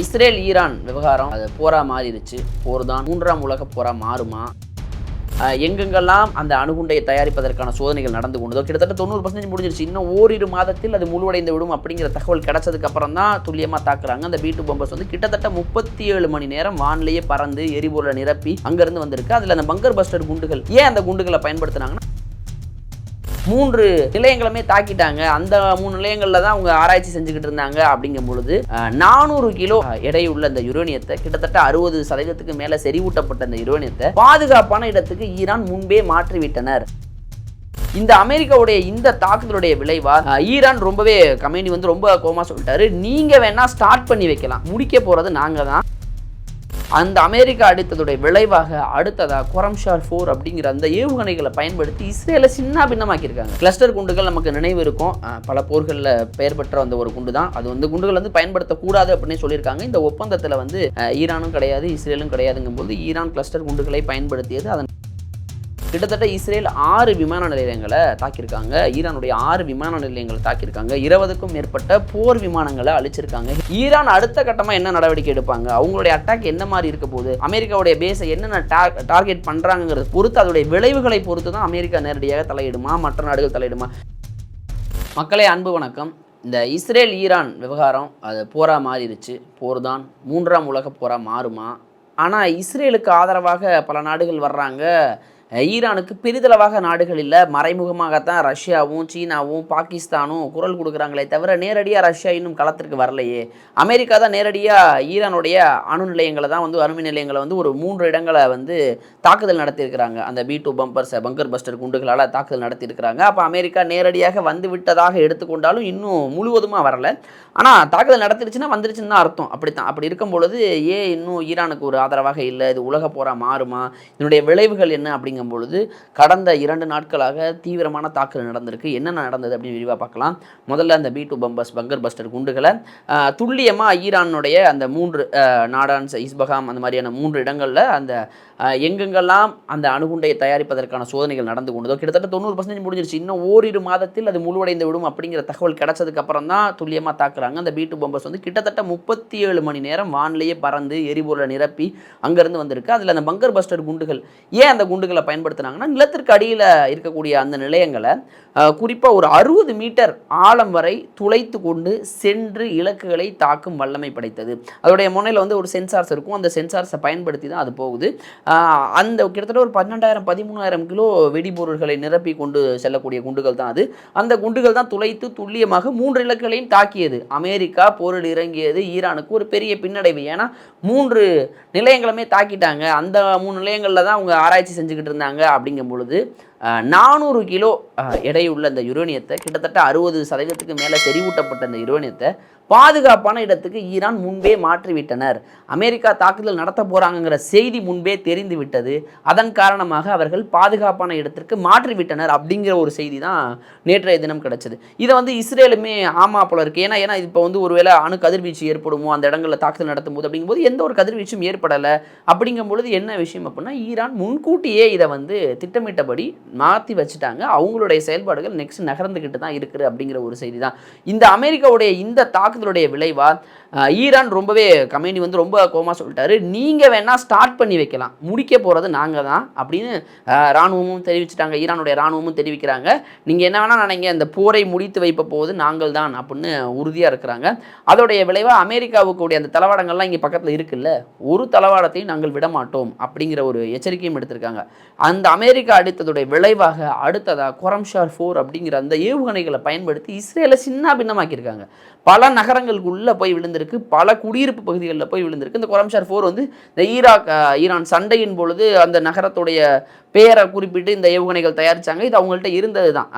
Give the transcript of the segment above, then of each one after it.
Israel Iran விவகாரம். அது போரா மாறிடுச்சு. போர் தான் மூன்றாம் உலக போரா மாறுமா? எங்கெங்கெல்லாம் அந்த அணுகுண்டை தயாரிப்பதற்கான சோதனைகள் நடந்து கொண்டதோ கிட்டத்தட்ட தொண்ணூறு பர்சன்டேஜ் முடிஞ்சிருச்சு. இன்னும் ஓரிரு மாதத்தில் அது முழுவடைந்து விடும் அப்படிங்கிற தகவல் கிடைச்சதுக்கு அப்புறம் தான் துல்லியமாக தாக்குறாங்க. அந்த பீட்டு பம்பர்ஸ் வந்து கிட்டத்தட்ட முப்பத்தி ஏழு மணி நேரம் வானிலேயே பறந்து எரிபொருளை நிரப்பி அங்கேருந்து வந்திருக்கு. அதில் அந்த பங்கர் பஸ்டர் குண்டுகள் ஏன் அந்த குண்டுகளை பயன்படுத்துனாங்கன்னா மூன்று நிலையங்களுமே தாக்கிட்டாங்க. அந்த மூணு நிலையங்களில் தான் அவங்க ஆராய்ச்சி செஞ்சுக்கிட்டு இருந்தாங்க அப்படிங்கும் பொழுது நானூறு கிலோ எடையுள்ள இந்த யுரேனியத்தை கிட்டத்தட்ட அறுபது சதவீதத்துக்கு மேலே செறிவூட்டப்பட்ட இந்த யுரேனியத்தை பாதுகாப்பான இடத்துக்கு ஈரான் முன்பே மாற்றிவிட்டனர். இந்த அமெரிக்காவுடைய இந்த தாக்குதலுடைய விளைவா ஈரான் ரொம்பவே கம்பெனி வந்து ரொம்ப கோமா சொல்லிட்டாரு. நீங்க வேணா ஸ்டார்ட் பண்ணி வைக்கலாம். முடிக்க போறது நாங்க தான். அந்த அமெரிக்கா அடித்ததுடைய விளைவாக அடுத்ததாக கொரம்ஷார் ஃபோர் அப்படிங்கிற அந்த ஏவுகணைகளை பயன்படுத்தி இஸ்ரேலை சின்ன பின்னமாக்கியிருக்காங்க. கிளஸ்டர் குண்டுகள் நமக்கு நினைவு இருக்கும். பல போர்களில் பெயர் பெற்ற அந்த ஒரு குண்டு தான். அது வந்து குண்டுகள் வந்து பயன்படுத்தக்கூடாது அப்படின்னு சொல்லியிருக்காங்க. இந்த ஒப்பந்தத்தில் வந்து ஈரானும் கிடையாது இஸ்ரேலும் கிடையாதுங்கும் போது ஈரான் கிளஸ்டர் குண்டுகளை பயன்படுத்தியது அதன் கிட்டத்தட்ட இஸ்ரேல் ஆறு விமான நிலையங்களை தாக்கியிருக்காங்க. ஈரானுடைய ஆறு விமான நிலையங்களை தாக்கியிருக்காங்க. இருபதுக்கும் மேற்பட்ட போர் விமானங்களை அழிச்சிருக்காங்க. ஈரான் அடுத்த கட்டமாக என்ன நடவடிக்கை எடுப்பாங்க? அவங்களுடைய அட்டாக் என்ன மாதிரி இருக்க போகுது? அமெரிக்காவுடைய பேஸை என்னென்ன டார்கெட் பண்ணுறாங்கிறது பொறுத்து அதோடைய விளைவுகளை பொறுத்து தான் அமெரிக்கா நேரடியாக தலையிடுமா? மற்ற நாடுகள் தலையிடுமா? மக்களே அன்பு வணக்கம். இந்த இஸ்ரேல் ஈரான் விவகாரம் அது போரா மாறிடுச்சு. போர் தான் மூன்றாம் உலக போரா மாறுமா? ஆனால் இஸ்ரேலுக்கு ஆதரவாக பல நாடுகள் வர்றாங்க. ஈரானுக்கு பெரிதளவாக நாடுகள் இல்லை. மறைமுகமாகத்தான் ரஷ்யாவும் சீனாவும் பாகிஸ்தானும் குரல் கொடுக்குறாங்களே தவிர நேரடியாக ரஷ்யா இன்னும் களத்திற்கு வரலையே. அமெரிக்கா தான் நேரடியாக ஈரானுடைய அணு நிலையங்களை தான் வந்து அணுமின் நிலையங்களை வந்து ஒரு மூன்று இடங்களை வந்து தாக்குதல் நடத்தியிருக்கிறாங்க. அந்த B two bombers bunker buster குண்டுகளால் தாக்குதல் நடத்தியிருக்கிறாங்க. அப்போ அமெரிக்கா நேரடியாக வந்து விட்டதாக எடுத்துக்கொண்டாலும் இன்னும் முழுவதுமாக வரல. ஆனால் தாக்குதல் நடத்திருச்சுன்னா வந்துருச்சுன்னு தான் அர்த்தம். அப்படித்தான். அப்படி இருக்கும் பொழுது ஏன் இன்னும் ஈரானுக்கு ஒரு ஆதரவாக இல்லை? இது உலக போரா மாறுமா? இதனுடைய விளைவுகள் என்ன? அப்படிங்கும் பொழுது கடந்த இரண்டு நாட்களாக தீவிரமான தாக்குதல் நடந்திருக்கு. என்னென்ன நடந்தது அப்படின்னு விரிவாக பார்க்கலாம். முதல்ல அந்த B two bombers bunker buster குண்டுகளை துல்லியமாக ஈரானுடைய அந்த மூன்று அஹ், நாடான்ஸ் இஸ்பகாம் அந்த மாதிரியான மூன்று இடங்களில் அந்த எங்கெங்கெல்லாம் அந்த அணுகுண்டையை தயாரிப்பதற்கான சோதனைகள் நடந்து கொண்டதோ கிட்டத்தட்ட தொண்ணூறு பர்சன்டேஜ் முடிஞ்சிருச்சு. இன்னும் ஓரிரு மாதத்தில் அது முழுவடைந்து விடும் அப்படிங்கிற தகவல் கிடைச்சதுக்கப்புறம் தான் துல்லியமாக தாக்குறாங்க. அந்த பீட்டு பம்பர்ஸ் வந்து கிட்டத்தட்ட முப்பத்தி ஏழு மணி நேரம் வானிலையே பறந்து எரிபொருளை நிரப்பி அங்கேருந்து வந்திருக்கு. அதில் அந்த பங்கர் பஸ்டர் குண்டுகள் ஏன் அந்த குண்டுகளை பயன்படுத்தினாங்கன்னா நிலத்திற்கு அடியில் இருக்கக்கூடிய அந்த நிலையங்களை குறிப்பாக ஒரு அறுபது மீட்டர் ஆழம் வரை துளைத்து கொண்டு சென்று இலக்குகளை தாக்கும் வல்லமை படைத்தது. அதோடைய முனையில் வந்து ஒரு சென்சார்ஸ் இருக்கும். அந்த சென்சார்ஸை பயன்படுத்தி தான் அது போகுது. அந்த கிட்டத்தட்ட ஒரு பன்னெண்டாயிரம் பதிமூணாயிரம் கிலோ வெடிபொருள்களை நிரப்பி கொண்டு செல்லக்கூடிய குண்டுகள் தான் அது. அந்த குண்டுகள் தான் துளைத்து துல்லியமாக மூன்று இலக்குகளையும் தாக்கியது. அமெரிக்கா போரில் இறங்கியது ஈரானுக்கு ஒரு பெரிய பின்னடைவு. ஏன்னா மூன்று நிலையங்களுமே தாக்கிட்டாங்க. அந்த மூணு நிலையங்களில் தான் அவங்க ஆராய்ச்சி செஞ்சுக்கிட்டு இருந்தாங்க அப்படிங்கும் பொழுது நானூறு கிலோ எடையுள்ள அந்த யுரேனியத்தை கிட்டத்தட்ட அறுபது சதவீதத்துக்கு மேலே செறிவூட்டப்பட்ட இந்த யுரேனியத்தை பாதுகாப்பான இடத்துக்கு ஈரான் முன்பே மாற்றிவிட்டனர். அமெரிக்கா தாக்குதல் நடத்த போகிறாங்கங்கிற செய்தி முன்பே தெரிந்து விட்டது அதன் காரணமாக அவர்கள் பாதுகாப்பான இடத்திற்கு மாற்றிவிட்டனர் அப்படிங்கிற ஒரு செய்தி தான் நேற்றைய தினம் கிடைச்சது. இதை வந்து இஸ்ரேலுமே ஆமா போல இருக்குது ஏன்னா ஏன்னா இப்போ வந்து ஒருவேளை அணு கதிர்வீச்சு ஏற்படுமோ அந்த இடங்களில் தாக்குதல் நடத்தும் போது அப்படிங்கும்போது எந்த ஒரு கதிர்வீச்சும் ஏற்படலை. அப்படிங்கும் பொழுது என்ன விஷயம் அப்படின்னா ஈரான் முன்கூட்டியே இதை வந்து திட்டமிட்டபடி மாற்றி வச்சுட்டாங்க. அவங்களுடைய செயல்பாடுகள் நெக்ஸ்ட் நகர்ந்துக்கிட்டு தான் இருக்குது அப்படிங்கிற ஒரு செய்தி தான். இந்த அமெரிக்காவுடைய இந்த தாக்குதலுடைய விளைவாக ஈரான் ரொம்பவே கம்பெனி வந்து ரொம்ப கோமா சொல்லிட்டாரு. நீங்கள் வேணால் ஸ்டார்ட் பண்ணி வைக்கலாம். முடிக்க போகிறது நாங்கள் தான் அப்படின்னு இராணுவமும் தெரிவிச்சிட்டாங்க. ஈரானுடைய இராணுவமும் தெரிவிக்கிறாங்க. நீங்கள் என்ன வேணால் நினைங்க இந்த போரை முடித்து வைப்ப போவது நாங்கள் தான் அப்படின்னு உறுதியாக இருக்கிறாங்க. அதோடைய விளைவாக அமெரிக்காவுக்குடைய அந்த தளவாடங்கள்லாம் இங்கே பக்கத்தில் இருக்குல்ல ஒரு தளவாடத்தையும் நாங்கள் விட மாட்டோம் அப்படிங்கிற ஒரு எச்சரிக்கையும் எடுத்திருக்காங்க. அந்த அமெரிக்கா அடித்ததுடைய விளைவாக அடுத்ததாக கொரம்ஷார் ஃபோர் அப்படிங்கிற அந்த ஏவுகணைகளை பயன்படுத்தி இஸ்ரேலை சின்ன பின்னமாக்கியிருக்காங்க பல நகரங்களுக்குள்ளே போய் விழுந்திருக்கு. பல குடியிருப்பு பகுதிகளில் போய் விழுந்திருக்கு. இந்த கொரம்ஷார் ஃபோர் வந்து இந்த ஈராக் ஈரான் சண்டையின் பொழுது அந்த நகரத்துடைய பேரை குறிப்பிட்டு இந்த ஏவுகணைகள் தயாரிச்சாங்க. இது அவங்கள்ட்ட இருந்தது தான்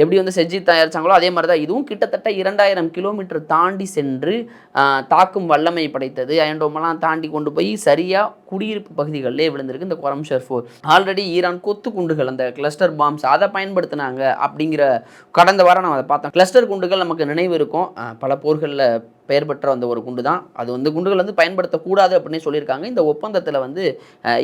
எப்படி வந்து செஜி தயாரிச்சாங்களோ அதே மாதிரி தான் இதுவும் கிட்டத்தட்ட இரண்டாயிரம் கிலோமீட்டர் தாண்டி சென்று தாக்கும் வல்லமை படைத்தது. அயன்டோமெல்லாம் தாண்டி கொண்டு போய் சரியாக குடியிருப்பு பகுதிகளிலே விழுந்திருக்கு இந்த கொரம்ஷர் ஃபோர் ஆல்ரெடி ஈரான் கொத்து குண்டுகள் அந்த கிளஸ்டர் பாம்ஸ் அதை பயன்படுத்தினாங்க அப்படிங்கிற கடந்த வாரம் நம்ம அதை பார்த்தோம் கிளஸ்டர் குண்டுகள் நமக்கு நினைவு இருக்கும். பல போர்களில் பெயர் பெற்ற அந்த ஒரு குண்டு தான். அது வந்து குண்டுகள் வந்து பயன்படுத்தக்கூடாது அப்படின்னு சொல்லியிருக்காங்க. இந்த ஒப்பந்தத்தில் வந்து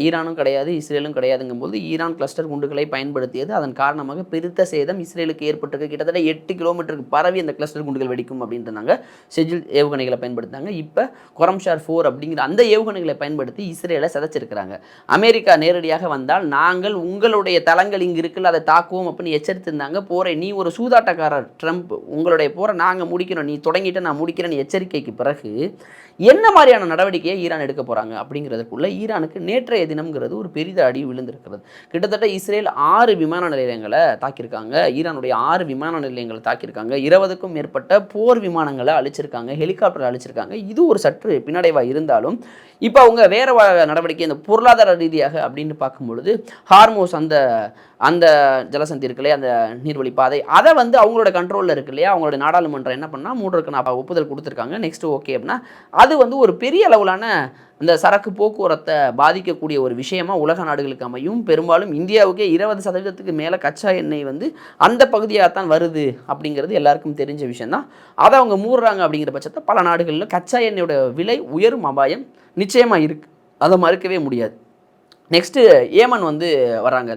ஈரானும் கிடையாது இஸ்ரேலும் கிடையாதுங்கும்போது ஈரான் கிளஸ்டர் குண்டுகளை பயன்படுத்தியது. அதன் காரணமாக பெருத்த சேதம் இஸ்ரேலுக்கு ஏற்பட்டிருக்கு. கிட்டத்தட்ட எட்டு கிலோமீட்டருக்கு பரவி அந்த கிளஸ்டர் குண்டுகள் வெடிக்கும் அப்படின்றாங்க செஜில் ஏவுகணைகளை பயன்படுத்தினாங்க. இப்போ கொரம்ஷார் ஃபோர் அப்படிங்கிற அந்த ஏவுகணைகளை பயன்படுத்தி இஸ்ரேலை சிதைச்சிருக்கிறாங்க. அமெரிக்கா நேரடியாக வந்தால் நாங்கள் உங்களுடைய தளங்கள் இங்கே இருக்குல்ல அதை தாக்குவோம் அப்படின்னு எச்சரித்திருந்தாங்க. போரை நீ ஒரு சூதாட்டக்காரர் ட்ரம்ப். உங்களுடைய போரை நாங்கள் முடிக்கிறோம் நீ தொடங்கிட்டு நான் முடிக்கிறேன்னு எச்சரிக்கைக்கு பிறகு என்ன மாதிரியான நடவடிக்கையை ஈரான் எடுக்க போகிறாங்க அப்படிங்கிறதுக்குள்ள ஈரானுக்கு நேற்றைய தினம்ங்கிறது ஒரு பெரித அடி விழுந்திருக்கிறது. கிட்டத்தட்ட இஸ்ரேல் ஆறு விமான நிலையங்களை தாக்கியிருக்காங்க. ஈரானுடைய ஆறு விமான நிலையங்களை தாக்கியிருக்காங்க. இருபதுக்கும் மேற்பட்ட போர் விமானங்களை அழிச்சிருக்காங்க. ஹெலிகாப்டர் அழிச்சிருக்காங்க. இது ஒரு சற்று பின்னடைவாக இருந்தாலும் இப்போ அவங்க வேறு நடவடிக்கை இந்த பொருளாதார ரீதியாக அப்படின்னு பார்க்கும்பொழுது ஹார்மோஸ் அந்த அந்த ஜலசந்தி இருக்கு இல்லையா அந்த நீர்வழி பாதை அதை வந்து அவங்களோட கண்ட்ரோலில் இருக்கு இல்லையா அவங்களோட நாடாளுமன்றம் என்ன பண்ணால் மூன்றருக்கு நான் ஒப்புதல் கொடுத்துருக்காங்க. நெக்ஸ்ட் ஓகே அப்படின்னா அது வந்து ஒரு பெரிய அளவிலான இந்த சரக்கு போக்குவரத்தை பாதிக்கக்கூடிய ஒரு விஷயமா உலக நாடுகளுக்கு அமையும். பெரும்பாலும் இந்தியாவுக்கே இருபது சதவீதத்துக்கு மேலே கச்சா எண்ணெய் வந்து அந்த பகுதியாக தான் வருது அப்படிங்கிறது எல்லாருக்கும் தெரிஞ்ச விஷயந்தான் அதை அவங்க மூடுறாங்க அப்படிங்கிற பட்சத்தை பல நாடுகளில் கச்சா எண்ணெயோட விலை உயரும் அபாயம் நிச்சயமாக இருக்குது அதை மறுக்கவே முடியாது. நெக்ஸ்ட்டு ஏமன் வந்து வராங்க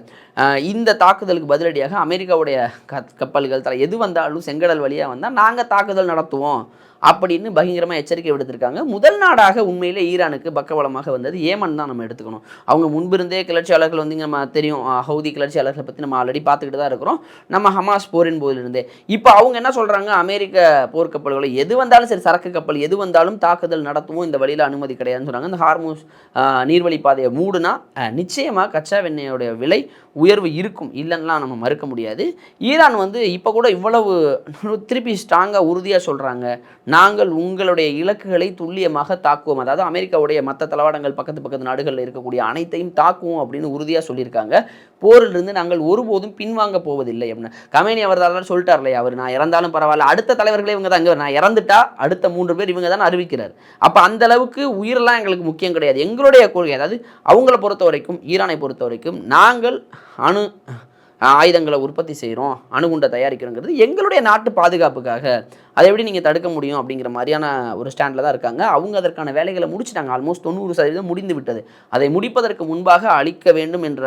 இந்த தாக்குதலுக்கு பதிலடியாக அமெரிக்காவுடைய க கப்பல்கள் தர எது வந்தாலும் செங்கடல் வழியாக வந்தால் நாங்கள் தாக்குதல் நடத்துவோம் அப்படின்னு பகிரமாக எச்சரிக்கை விடுத்திருக்காங்க. முதல் நாடாக உண்மையிலே ஈரானுக்கு பக்கபலமாக வந்தது ஏமன் தான் நம்ம எடுத்துக்கணும். அவங்க முன்பிருந்தே கிளர்ச்சியாளர்கள் வந்து நம்ம தெரியும். ஹவுதி கிளர்ச்சியாளர்களை பற்றி நம்ம ஆல்ரெடி பார்த்துக்கிட்டு தான் இருக்கிறோம். நம்ம ஹமாஸ் போரின் போதிலிருந்தே. இப்போ அவங்க என்ன சொல்கிறாங்க அமெரிக்க போர்க்கப்பல்களை எது வந்தாலும் சரி சரக்கு கப்பல் எது வந்தாலும் தாக்குதல் நடத்துவோம். இந்த வழியில் அனுமதி கிடையாதுன்னு சொல்கிறாங்க இந்த ஹார்மோஸ் நீர்வழி பாதையை மூடுனா நிச்சயமாக நிச்சயமா கச்சா வெண்ணெயோடைய விலை உயர்வு இருக்கும். இல்லைன்னா நம்ம மறுக்க முடியாது. ஈரான் வந்து இப்போ கூட இவ்வளவு திருப்பி ஸ்ட்ராங்காக உறுதியாக சொல்கிறாங்க நாங்கள் உங்களுடைய இலக்குகளை துல்லியமாக தாக்குவோம். அதாவது அமெரிக்காவுடைய மற்ற தளவாடங்கள் பக்கத்து பக்கத்து நாடுகளில் இருக்கக்கூடிய அனைத்தையும் தாக்குவோம் அப்படின்னு உறுதியாக சொல்லியிருக்காங்க. போரிலிருந்து நாங்கள் ஒருபோதும் பின்வாங்க போவதில்லை அப்படின்னு. கமேனி அவர் தான் சொல்லிட்டார் இல்லையா அவர்? நான் இறந்தாலும் பரவாயில்ல. அடுத்த தலைவர்களே இவங்க தான். இங்கே நான் இறந்துட்டா அடுத்த மூன்று பேர் இவங்க தான் அறிவிக்கிறார். அப்போ அந்த அளவுக்கு உயிரெல்லாம் எங்களுக்கு முக்கியம் கிடையாது. எங்களுடைய கொள்கை அதாவது அவங்கள பொறுத்த வரைக்கும் ஈரானை பொறுத்த வரைக்கும் நாங்கள் அணு ஆயுதங்களை உற்பத்தி செய்கிறோம் அணுகுண்டை தயாரிக்கிறோங்கிறது எங்களுடைய நாட்டு பாதுகாப்புக்காக. அதை எப்படி நீங்கள் தடுக்க முடியும் அப்படிங்கிற மாதிரியான ஒரு ஸ்டாண்டில் தான் இருக்காங்க. அவங்க அதற்கான வேலைகளை முடிச்சிட்டாங்க. ஆல்மோஸ்ட் தொண்ணூறு சதவீதம் முடிந்து விட்டது. அதை முடிப்பதற்கு முன்பாக அழிக்க வேண்டும் என்ற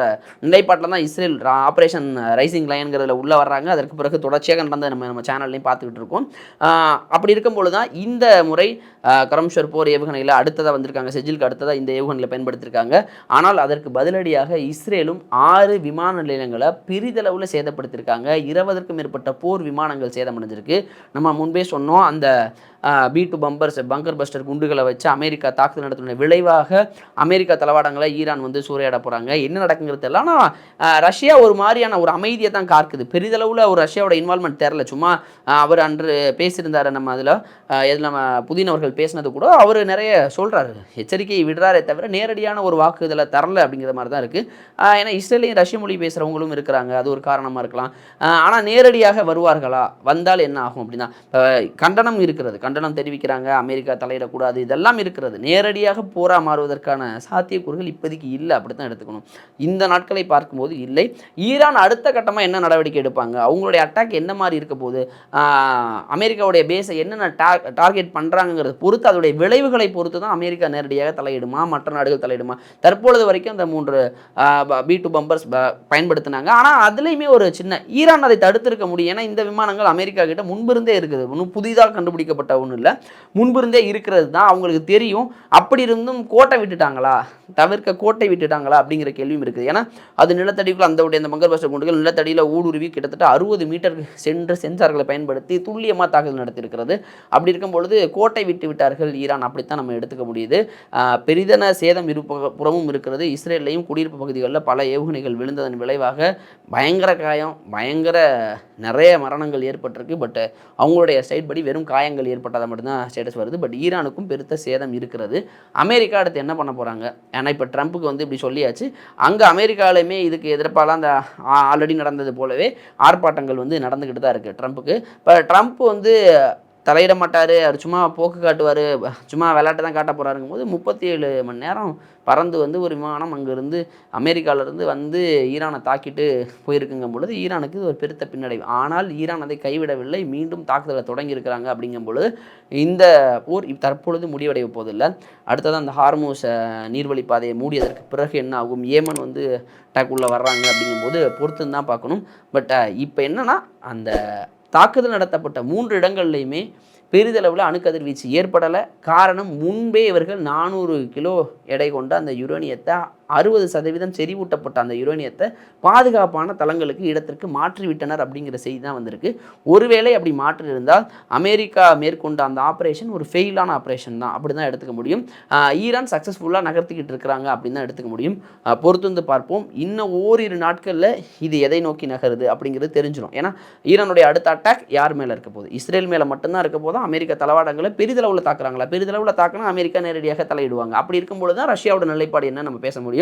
நிலைப்பாட்டில் தான் இஸ்ரேல் ஆப்ரேஷன் ரைசிங் லைன்கிறதுல உள்ளே வர்றாங்க. அதற்கு பிறகு தொடர்ச்சியாக நடந்த நம்ம நம்ம சேனல்லையும் பார்த்துக்கிட்டு இருக்கோம். அப்படி இருக்கும்பொழுது தான் இந்த முறை கரம்ஷர் போர் ஏவுகணையில் அடுத்ததாக வந்திருக்காங்க. செஜிலுக்கு அடுத்ததாக இந்த ஏவுகணையில் பயன்படுத்தியிருக்காங்க ஆனால் அதற்கு பதிலடியாக இஸ்ரேலும் ஆறு விமான நிலையங்களை பெரிதளவில் சேதப்படுத்தியிருக்காங்க. இருபதற்கும் மேற்பட்ட போர் விமானங்கள் சேதமடைஞ்சிருக்கு. நம்ம முன் முன்பே சொன்னோம். அந்த B two bombers bunker buster குண்டுகளை வச்சு அமெரிக்கா தாக்குதல் நடத்தின விளைவாக அமெரிக்கா தளவாடங்களை ஈரான் வந்து சூறையாட போகிறாங்க என்ன நடக்குங்கிறது எல்லாம் ரஷ்யா ஒரு மாதிரியான ஒரு அமைதியை தான் காக்குது. பெரிதளவில் ஒரு ரஷ்யாவோட இன்வால்மெண்ட் தெரில சும்மா அவர் அன்று பேசியிருந்தார் நம்ம அதில். எதில் நம்ம புதின் அவர்கள் பேசினது கூட அவர் நிறைய சொல்கிறாரு எச்சரிக்கையை விடுறாரே தவிர நேரடியான ஒரு வாக்கு இதில் தரல அப்படிங்கிற மாதிரி தான் இருக்குது ஏன்னா இஸ்ரேலையும் ரஷ்ய மொழி பேசுகிறவங்களும் இருக்கிறாங்க. அது ஒரு காரணமாக இருக்கலாம். ஆனால் நேரடியாக வருவார்களா? வந்தால் என்ன ஆகும் அப்படின்னா கண்டனம் இருக்கிறது. கண்டனம் தெரிவிக்கிறாங்க அமெரிக்கா தலையிடக்கூடாது இதெல்லாம் இருக்கிறது. நேரடியாக போரா மாறுவதற்கான சாத்தியக்கூறுகள் இப்போதைக்கு இல்லை. அப்படி தான் எடுத்துக்கணும். இந்த நாட்களை பார்க்கும்போது இல்லை. ஈரான் அடுத்த கட்டமாக என்ன நடவடிக்கை எடுப்பாங்க? அவங்களுடைய அட்டாக் என்ன மாதிரி இருக்க போகுது? அமெரிக்காவுடைய பேஸை என்னென்ன டா டார்கெட் பண்ணுறாங்கிறது பொறுத்து அதோடைய விளைவுகளை பொறுத்து தான் அமெரிக்கா நேரடியாக தலையிடுமா? மற்ற நாடுகள் தலையிடுமா? தற்பொழுது வரைக்கும் அந்த மூன்று பி டூ பம்பர்ஸ் பயன்படுத்தினாங்க. ஆனால் அதுலேயுமே ஒரு சின்ன ஈரான் அதை தடுத்திருக்க முடியும். ஏன்னா இந்த விமானங்கள் அமெரிக்கா கிட்ட முன்பிருந்தே இருக்குது. இன்னும் புதிதாக கண்டுபிடிக்கப்பட்ட ஒன்றும் இல்லை. முன்பிருந்தே இருக்கிறது தான் அவங்களுக்கு தெரியும். அப்படி இருந்தும் கோட்டை விட்டுட்டாங்களா? தவிர்க்க கோட்டை விட்டுட்டாங்களா? அப்படிங்கிற கேள்வியும் இருக்குது. ஏன்னா அது நிலத்தடிக்குள்ள அந்த உடைய அந்த மங்கர் குண்டுகள் நிலத்தடியில் ஊடுருவி கிட்டத்தட்ட அறுபது மீட்டர் சென்று சென்சார்களை பயன்படுத்தி துல்லியமாக தாக்குதல் நடத்தியிருக்கிறது. அப்படி இருக்கும் பொழுது கோட்டை விட்டு விட்டார்கள் ஈரான். அப்படித்தான் நம்ம எடுத்துக்க முடியுது. பெரிதன சேதம் இரு புறமும் இருக்கிறது. இஸ்ரேல்லையும் குடியிருப்பு பகுதிகளில் பல ஏவுகணைகள் விழுந்ததன் விளைவாக பயங்கர காயம் பயங்கர நிறைய மரணங்கள் ஏற்பட்டிருக்கு. பட் அவங்களுடைய சைட் படி வெறும் காயங்கள் ஏற்பட்டதாக மட்டும்தான் ஸ்டேட்டஸ் வருது. பட் ஈரானுக்கும் பெருத்த சேதம் இருக்கிறது. அமெரிக்கா அடுத்து என்ன பண்ண போகிறாங்க ஏன்னா இப்போ ட்ரம்ப்புக்கு வந்து இப்படி சொல்லியாச்சு. அங்கே அமெரிக்காலையுமே இதுக்கு எதிர்ப்பாலாம் அந்த ஆல்ரெடி நடந்தது போலவே ஆர்ப்பாட்டங்கள் வந்து நடந்துக்கிட்டு தான் இருக்குது ட்ரம்ப்புக்கு. இப்போ ட்ரம்ப் வந்து தலையிட மாட்டார் அவர் சும்மா போக்கு காட்டுவார் சும்மா விளையாட்டு தான் காட்ட போகிறாருங்கும் போது முப்பத்தி ஏழு மணி நேரம் பறந்து வந்து ஒரு விமானம் அங்கேருந்து அமெரிக்காவிலேருந்து வந்து ஈரானை தாக்கிட்டு போயிருக்குங்கும் பொழுது ஈரானுக்கு இது ஒரு பெருத்த பின்னடைவு. ஆனால் ஈரான் அதை கைவிடவில்லை மீண்டும் தாக்குதலை தொடங்கியிருக்கிறாங்க அப்படிங்கும் பொழுது இந்த போர் தற்பொழுது முடிவடைய போதில்லை. அடுத்தது அந்த ஹார்மோஸ் நீர்வழி பாதையை மூடியதற்கு பிறகு என்ன ஆகும்? ஏமன் வந்து டக்குள்ளே வர்றாங்க அப்படிங்கும்போது பொறுத்து தான் பார்க்கணும். பட் இப்போ என்னென்னா அந்த தாக்குதல் நடத்தப்பட்ட மூன்று இடங்கள்லையுமே பெரிதளவில் அணுக்கதிர்வீச்சு ஏற்படலை. காரணம் முன்பே இவர்கள் நானூறு கிலோ எடை கொண்ட அந்த யுரேனியத்தை அறுபது சதவீதம் செறிவூட்டப்பட்ட அந்த யுரேனியத்தை பாதுகாப்பான தளங்களுக்கு இடத்திற்கு மாற்றி விட்டனர் அப்படிங்கிற செய்தி தான் வந்திருக்கு. ஒருவேளை அப்படி மாற்றி இருந்தால் அமெரிக்கா மேற்கொண்ட அந்த ஆப்ரேஷன் ஒரு ஃபெயிலான ஆப்ரேஷன் தான். அப்படி தான் எடுத்துக்க முடியும். ஈரான் சக்ஸஸ்ஃபுல்லாக நகர்த்திக்கிட்டு இருக்கிறாங்க அப்படின்னு தான் எடுத்துக்க முடியும். பொறுத்து வந்து பார்ப்போம். இன்னும் ஓரிரு நாட்களில் இது எதை நோக்கி நகருது அப்படிங்கிறது தெரிஞ்சிடும் ஏன்னா ஈரானுடைய அடுத்த அட்டாக் யார் மேலே இருக்க போகுது? இஸ்ரேல் மேலே மட்டும்தான் இருக்க போதும் அமெரிக்க தளவாடங்களை பெரிதளவில் தாக்குறாங்களா? பெரிதளவில் தாக்கினா அமெரிக்கா நேரடியாக தலையிடுவாங்க. அப்படி இருக்கும்போது தான் ரஷ்யாவோட நிலைப்பாடு என்ன நம்ம பேச முடியும்.